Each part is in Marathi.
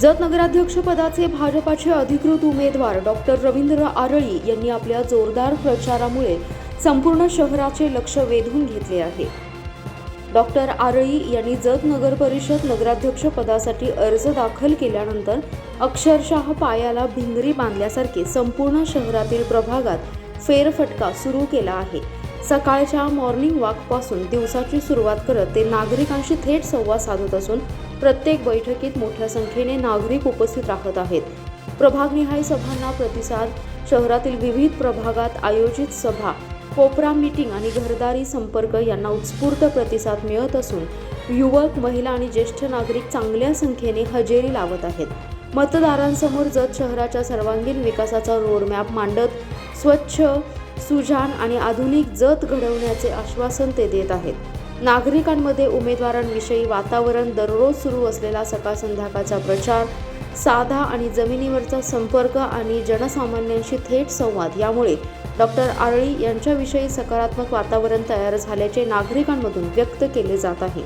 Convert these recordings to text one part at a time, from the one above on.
जत नगराध्यक्षपदाचे भाजपाचे अधिकृत उमेदवार डॉक्टर रवींद्र आरळी यांनी आपल्या जोरदार प्रचारामुळे संपूर्ण शहराचे लक्ष वेधून घेतले आहे. डॉक्टर आरळी यांनी जत नगर परिषद नगराध्यक्ष पदासाठी अर्ज दाखल केल्यानंतर अक्षरशः पायाला भिंगरी बांधल्यासारखे संपूर्ण शहरातील प्रभागात फेरफटका सुरू केला आहे. सकाळच्या मॉर्निंग वॉकपासून दिवसाची सुरुवात करत ते नागरिकांशी थेट संवाद साधत असून प्रत्येक बैठकीत मोठ्या संख्येने नागरिक उपस्थित राहत आहेत. प्रभागनिहाय सभांना प्रतिसाद शहरातील विविध प्रभागात आयोजित सभा कोपरा मीटिंग आणि घरदारी संपर्क यांना उत्स्फूर्त प्रतिसाद मिळत असून युवक महिला आणि ज्येष्ठ नागरिक चांगल्या संख्येने हजेरी लावत आहेत. मतदारांसमोर जत शहराच्या सर्वांगीण विकासाचा रोडमॅप मांडत स्वच्छ सुजान आणि आधुनिक जत घडवण्याचे आश्वासन ते देत आहेत. नागरिकांमध्ये उमेदवारांविषयी वातावरण दररोज सुरू असलेला सकाळ संध्याकाळचा प्रचार साधा आणि जमिनीवरचा संपर्क आणि जनसामान्यांशी थेट संवाद. यामुळे डॉक्टर आरळी यांच्याविषयी सकारात्मक वातावरण तयार झाल्याचे नागरिकांमधून व्यक्त केले जात आहे.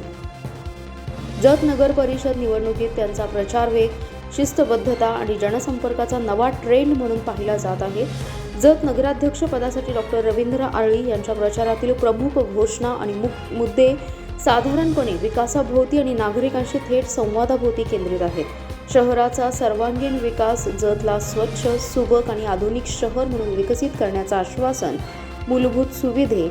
जत नगर परिषद निवडणुकीत त्यांचा प्रचार वेग शिस्तबद्धता आणि जनसंपर्काचा नवा ट्रेंड म्हणून पाहिला जात आहे. जत नगराध्यक्ष पदासाठी डॉक्टर रवींद्र आळी यांच्या प्रचारातील प्रमुख घोषणा आणि मुक- मुद्दे साधारणपणे विकासाभोवती आणि नागरिकांशी थेट संवादाभोवती केंद्रित आहेत. शहराचा सर्वांगीण विकास जतला स्वच्छ सुबक आणि आधुनिक शहर म्हणून विकसित करण्याचं आश्वासन मूलभूत सुविधे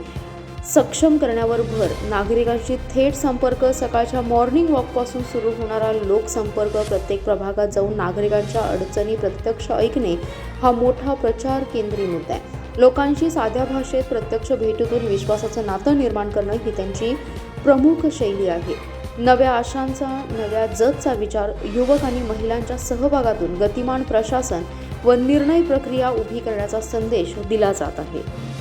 सक्षम करण्यावर भर. नागरिकांशी थेट संपर्क सकाळच्या मॉर्निंग वॉकपासून सुरू होणारा लोकसंपर्क प्रत्येक प्रभागात जाऊन नागरिकांच्या अडचणी प्रत्यक्ष ऐकणे हा मोठा प्रचार केंद्रीय मुद्दा आहे. लोकांशी साध्या भाषेत प्रत्यक्ष भेटीतून विश्वासाचं नातं निर्माण करणं ही त्यांची प्रमुख शैली आहे. नव्या आशांचा नव्या जतचा विचार युवक आणि महिलांच्या सहभागातून गतिमान प्रशासन व निर्णय प्रक्रिया उभी करण्याचा संदेश दिला जात आहे.